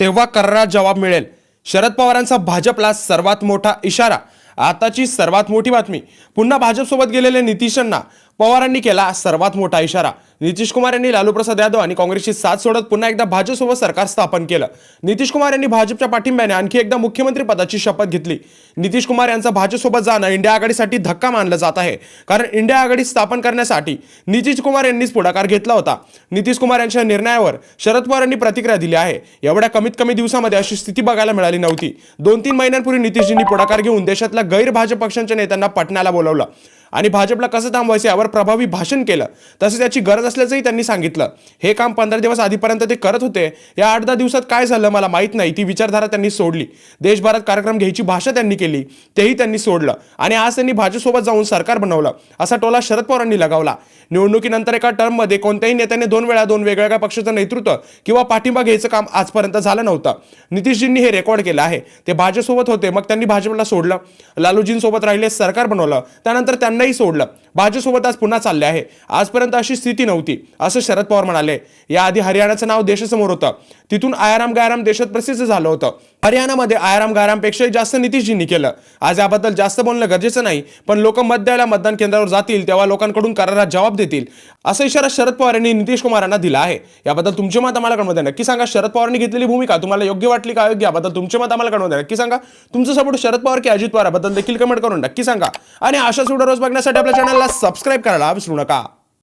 तेव्हा करारा जवाब मिळेल. शरद पवारांचा भाजपला सर्वात मोठा इशारा. आताची सर्वात मोठी बातमी. पुन्हा भाजपसोबत गेलेले नितीशांना पवारांनी केला सर्वात मोठा इशारा. नितीश कुमार यांनी लालू प्रसाद यादव आणि काँग्रेसची साथ सोडत पुन्हा एकदा भाजपसोबत सरकार स्थापन केलं. नितीश कुमार यांनी भाजपच्या पाठिंब्याने आणखी एकदा मुख्यमंत्री पदाची शपथ घेतली. नितीश कुमार यांचा भाजपसोबत जाणं इंडिया आघाडीसाठी धक्का मानलं जात आहे. कारण इंडिया आघाडी स्थापन करण्यासाठी नितीश कुमार यांनीच पुढाकार घेतला होता. नितीश कुमार यांच्या निर्णयावर शरद पवार यांनी प्रतिक्रिया दिली आहे. एवढ्या कमीत कमी दिवसामध्ये अशी स्थिती बघायला मिळाली नव्हती. दोन तीन महिन्यांपूर्वी नितीशजींनी पुढाकार घेऊन देशातल्या गैर भाजप पक्षांच्या नेत्यांना पटण्याला बोलावलं. आणि भाजपला कसं थांबवायचं यावर प्रभावी भाषण केलं. तसंच त्याची गरज असल्याचंही त्यांनी सांगितलं. हे काम पंधरा दिवस आधीपर्यंत ते करत होते. या आठ दहा दिवसात काय झालं मला माहीत नाही. ती विचारधारा त्यांनी सोडली. देशभरात कार्यक्रम घ्यायची भाषा त्यांनी केली. तेही त्यांनी सोडलं. आणि आज त्यांनी भाजपसोबत जाऊन सरकार बनवलं. असा टोला शरद पवारांनी लगावला. निवडणुकीनंतर एका टर्ममध्ये कोणत्याही नेत्याने दोन वेळा दोन वेगवेगळ्या पक्षाचं नेतृत्व किंवा पाठिंबा घ्यायचं काम आजपर्यंत झालं नव्हतं. नितीशजींनी हे रेकॉर्ड केलं आहे. ते भाजपसोबत होते. मग त्यांनी भाजपला सोडलं. लालूजींसोबत राहिले सरकार बनवलं. त्यानंतर त्यांनाही सोडलं. भाजपसोबत आज पुन्हा चालले आहे. आजपर्यंत अशी स्थिती नव्हती असं शरद पवार म्हणाले. याआधी हरियाणाचं नाव देशासमोर होतं. तिथून आयाराम गायराम देशात प्रसिद्ध झालं होतं. हरियाणामध्ये आयाराम गायरामपेक्षाही जास्त नितीशजींनी केलं. आज याबद्दल जास्त बोलणं गरजेचं नाही पण लोक मत द्यायला मतदान केंद्रावर जातील तेव्हा लोकांकडून करारात जबाब देतील. असा इशारा शरद पवार यांनी नितीश कुमारांना दिला आहे. याबद्दल तुमचे मत आम्हाला कळमध्ये नक्की सांगा शरद पवारांनी घेतलेली भूमिका तुम्हाला योग्य वाटली का अयोग्य? याबद्दल तुमचे मत आम्हाला कळमध्ये नक्की सांगा. तुमचं सपोर्ट शरद पवार की अजित पवारबद्दल देखील कमेंट करून नक्की सांगा. आणि अशाच व्हिडिओ रोज बघण्यासाठी आपल्या चॅनलला सबस्क्राईब करायला विसरू नका.